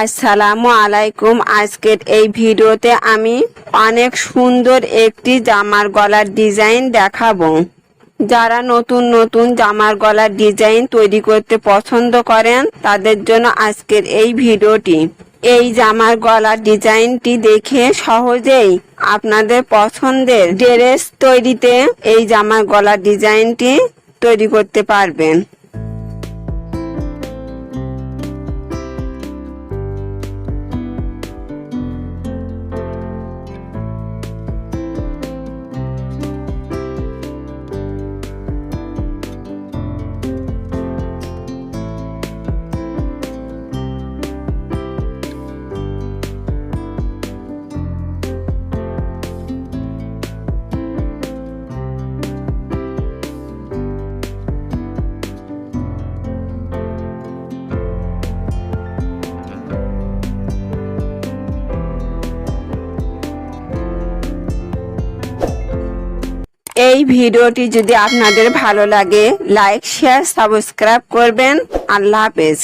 আসসালামু আলাইকুম। আজকের এই ভিডিওতে আমি অনেক সুন্দর একটি জামার গলার ডিজাইন দেখাবো। যারা নতুন নতুন জামার গলার ডিজাইন তৈরি করতে পছন্দ করেন, তাদের জন্য আজকের এই ভিডিওটি। এই জামার গলার ডিজাইনটি দেখে সহজেই আপনাদের পছন্দের ড্রেস তৈরিতে এই জামার গলার ডিজাইনটি তৈরি করতে পারবেন। এই ভিডিওটি যদি আপনাদের ভালো লাগে লাইক শেয়ার সাবস্ক্রাইব করবেন। আল্লাহ হাফেজ।